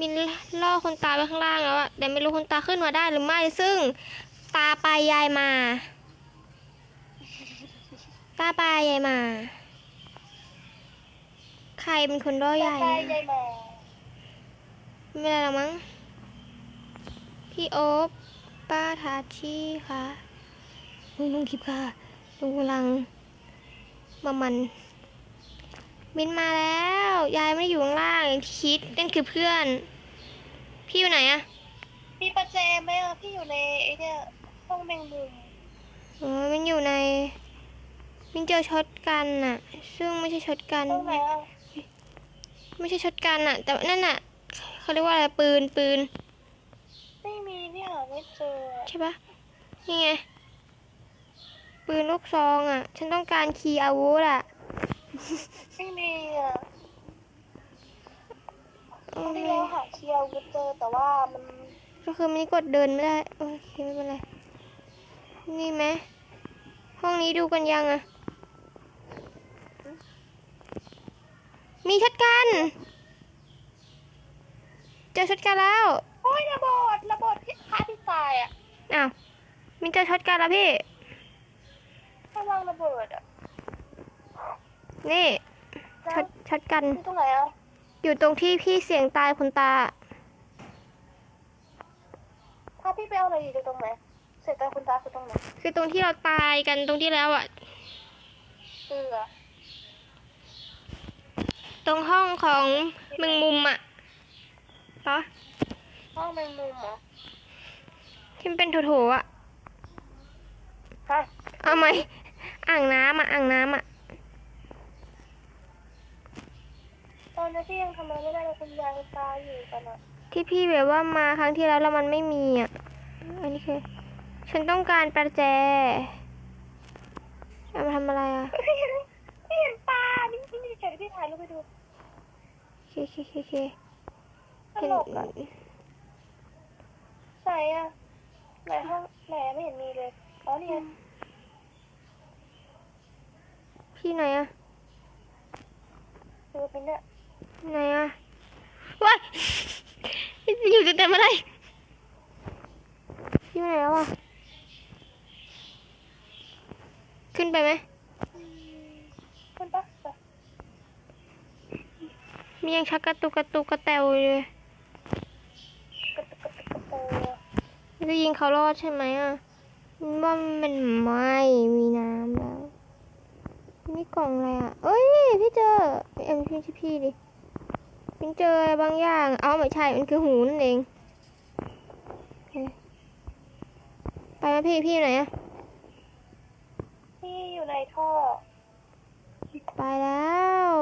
มินล่อคนตาไปข้างล่างแล้วอะแต่ไม่รู้คนตาขึ้นมาได้หรือไม่ ซึ่ง ตาไปยายมา ตาไปยายมา ใครเป็นคนล่อยายใช่มาใช่มาไม่เป็นไรหรอกมั้ง พี่โอ๊บป้าทาชีค่ะลุงลุงคลิปค่ะลุงกำลังมามัน มินมาแล้ว ยายไม่ได้อยู่ข้างล่างอย่างที่คิดนั่นคือเพื่อน พี่อยู่ไหนอะพี่ประแจไหมอะพี่อยู่ในไอ้เนี่ยห้องแมงมุมอ๋อมินอยู่ใน มินเจอช็อตกันน่ะ ซึ่งไม่ใช่ช็อตกัน ห้องไหนอะไม่ใช่ช็อตกันน่ะ แต่นั่นน่ะเขาเรียกว่าอะไรปืนปืน ไม่มีเนี่ยไม่เจอใช่ปะนี่ไง ปืนลูกซองอะ ฉันต้องการคีย์อาวุธอะ ไม่มีอะโอตอนเคที่เราหาเคลียร์อาวุธเจอแต่ว่ามันก็คือมันกดเดินไม่ได้โอเคไม่เป็นไร นี่ไหมห้องนี้ดูกันยังอะมีช็อตกัน เจอช็อตกันแล้วโอ้ยระเบิดระเบิดที่ฆ่าที่ตายอะอ้าวมินเจอช็อตกันแล้วพี่ระวังระเบิดอะ นี่แล้วช็อตช็อตกันอยู่ตรงไหนอะอยู่ตรงที่พี่เสียงตายคุณตา ถ้าพี่ไปเอาอะไรอยู่ตรงไหนเสร็จแต่คุณตาคือตรงไหนคือตรงที่เราตายกันตรงที่แล้วอะเสือตรงห้องของแมึงมุมอะปะห้องแมงมุมเหรอที่มันเป็นโถๆอะฮะเอาไหมอ่างน้ำอะอ่างน้ำอะ อนนี้พี่ยังทำอะไรไม่ได้เลยคุณยายคุณตาอยู่กันอะที่พี่แบบว่ามาครั้งที่แล้วแล้วมันไม่มีอะ อันนี้คือ ฉันต้องการประแจเอามาทำอะไรอะพี่เห็นพี่เห็นปลานี่พี่เฉยๆพี่ถ่ายรูปไปดูเคเคเคเคตลกอะใส่อะไหนห้องไหนไม่เห็นมีเลยอ๋อนี่ไงพี่ไหนอะดูเป็นเนี่ย ไหนอะว้ายอยู่จะเต็มอะไรพี่ไปไหนแล้วอะขึ้นไปไหมคุณปะไปมียังชักกระตุกกระตุกกระแตวอยู่เลยกระตุกกระตุกกระโตจะยิงเขารอดใช่ไหมอะว่ามันไม่มีน้ำแล้วนี่กล่องอะไรอะ เอ้ย พี่เจอเอ็มพี่พี่ดิ พี่เจออะไรบางอย่าง เอาไม่ใช่ มันคือหูนั่นเองโอเคไปแล้วพี่ พี่อยู่ไหนอะพี่อยู่ในท่อ ไปแล้ว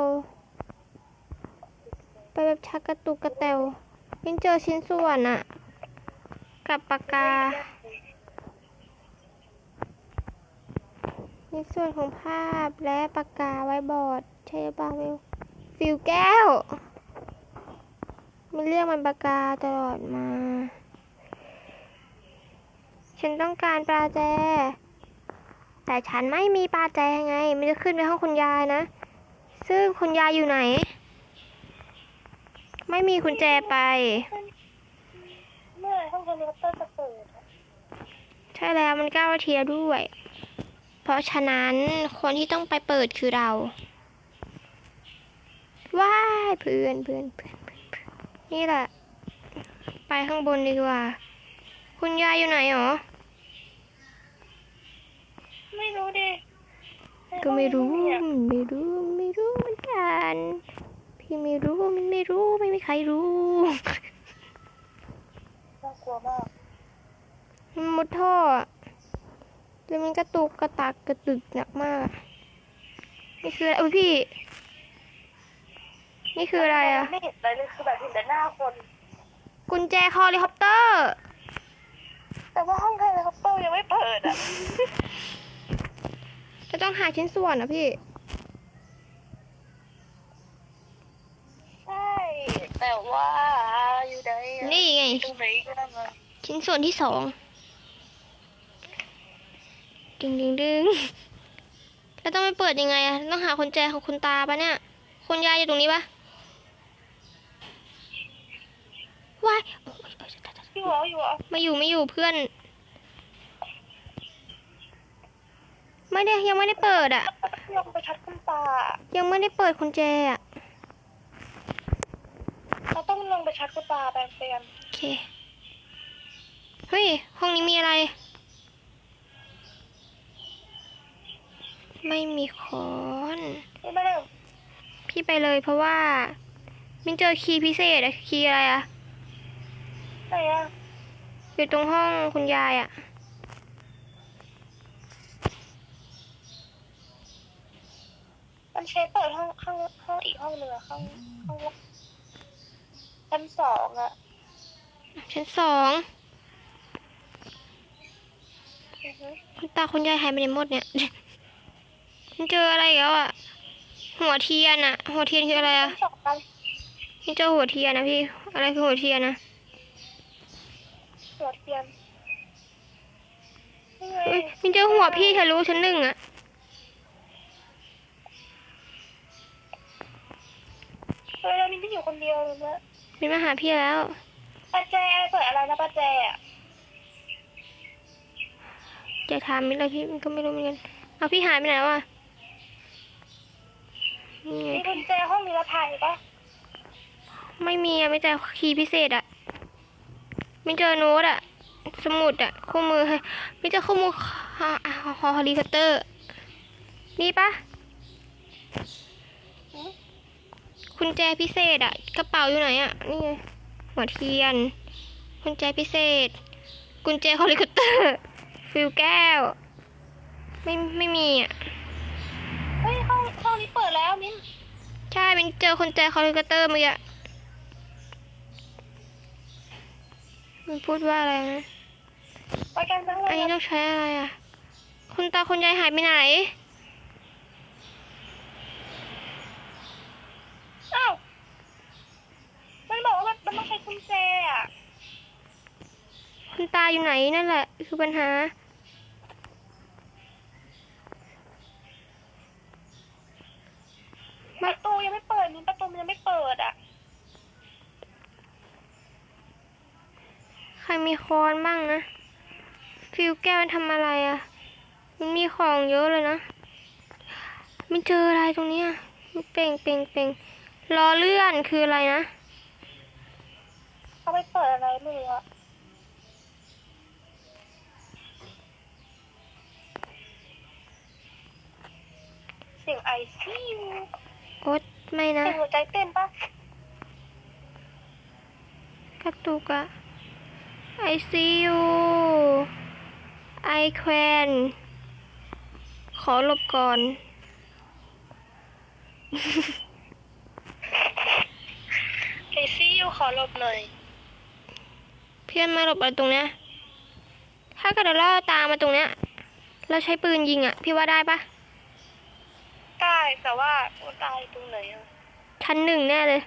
ไปแบบชักกระตุกกระแตวพี่เจอชิ้นส่วนอะกับปากกาในส่วนของภาพและปากกาไว้บอร์ดใช่หรือเปล่าไม่รู้ฟิวแก้ว มันเรียกมันปากกาตลอดมา ฉันต้องการปลาแจ แต่ฉันไม่มีปลาแจไง มันจะขึ้นไปห้องคุณยายนะ ซึ่งคุณยายอยู่ไหน ไม่มีคุณแจไป เมื่อไหร่ห้องเฮลิคอปเตอร์จะเปิดอะใช่แล้วมันก้าวเทียด้วย เพราะฉะนั้นคนที่ต้องไปเปิดคือเราว้ายเพื่อนเพื่อนเพื่อนเพื่อ นเพื่อนนี่แหละ ไปข้างบนดีกว่า คุณยายอยู่ไหนหรอ ไม่รู้ดิก็ไม่รู้ในห้องไม่รู้ ไม่รู้เหมือนกัน พี่ไม่รู้มันไม่รู้ ไม่มีใครรู้น่ากลัวมากมันมุดท่ออะแล้วมันกระตุกกระตักกระตึกหนักมากอะนี่คืออะไรอุ้ยพี่ นี่คืออะไรอะ ไม่เห็นอะไรเลยคือแบบเห็นแต่หน้าคน กุญแจคอลิคอปเตอร์ แต่ว่าห้องเฮลิคอปเตอร์ยังไม่เปิดอะ จะต้องหาชิ้นส่วนอะพี่ ใช่ แต่ว่าอยู่ไหนอะนี่ไง ตรงไหนก็ได้มาชิ้นส่วนที่สองดึงดึงดึงแล้วต้องไปเปิดยังไงอะต้องหากุญแจของคุณตาปะเนี่ย คุณยายอยู่ตรงนี้ปะ อยู่เหรอไม่อยู่ไม่อยู่เพื่อน ไม่ได้ยังไม่ได้เปิดอะลงไปชัดคุณตา ยังไม่ได้เปิดกุญแจอะเราต้องลงไปชัดคุณตาแปลงเปลี่ยนโอเค เฮ้ย ห้องนี้มีอะไร ไม่มีคอนไม่ได้พี่ไปเลยเพราะว่ามินเจอคีย์พิเศษอะคีย์อะไรอะ ไหนอะอยู่ตรงห้องคุณยายอะมันใช้เปิดห้องห้องห้องอีกห้องหนึ่งอะห้องห้องชั้นสองอะชั้นสองอือฮึคุณตาคุณยายหายไปไหนหมดเนี่ยมันเจออะไรอีกแล้วอะหัวเทียนอะหัวเทียนคืออะไรอะชั้นสองกันมินเจอหัวเทียนนะพี่ อะไรคือหัวเทียนนะ หัวเทียนนี่ไงเอ้ยมินเจอหัวพี่ทะลุชั้นหนึ่งอะเฮ้ยแล้วมินที่อยู่คนเดียวเลยนะมินมาหาพี่แล้วป้าแจเปิดอะไรนะป้าแจอะจะถามมินเลยพี่มินก็ไม่รู้เหมือนกันเอาพี่หายไปไหนแล้วอะนี่ไงมีกุญแจห้องนิรภัยปะไม่มีอะไม่เจอคีย์พิเศษอะ ไม่เจอโน้ตอะสมุดอะคู่มือให้ไม่เจอคู่มือฮอฮอฮอลิคอปเตอร์ นี่ปะหืมคุณแจพิเศษอะกระเป๋าอยู่ไหนอะนี่ไงหัวเทียนกุญแจพิเศษ กุญแจฮอลิคอปเตอร์ ฟิลแก้ว ไม่ไม่มีอะเฮ้ยห้องห้องนี้เปิดแล้วมินใช่เป็นเจอกุญแจฮอลิคอปเตอร์เมื่อกี้อะ มันพูดว่าอะไรนะไปกันทั้งอันเลนี้ยต้องใช้อะไรอะ คุณตาคุณยายหายไปไหนอ้าวมันบอกว่ามันมันต้องใช้กุญแจอะคุณตาอยู่ไหนนั่นแหละ คือปัญหา ประตูยังไม่เปิดมินประตูมันยังไม่เปิดอะ ใคร มีคอนบ้างนะ ฟิวแก้วมันทำอะไรอะ มันมีของเยอะเลยนะ มันเจออะไรตรงเนี้ยมันเป่งเป่งเป่งล้อเลื่อนคืออะไรนะเขาไม่เปิดอะไรเลยอะเสียงไอซียูโอ๊ตไม่นะ เสียงหัวใจเต้นปะกระตุกอะ ไอซียูไอแควนขอหลบก่อนไอซียูขอหลบหน่อยเพื่อนมาหลบอะไรตรงเนี้ย ถ้าเกิดเราล่อตามมาตรงเนี้ย เราใช้ปืนยิงอะพี่ว่าได้ปะได้แต่ว่าโอ้ตายตรงไหนอะชั้นหนึ่งแน่เลย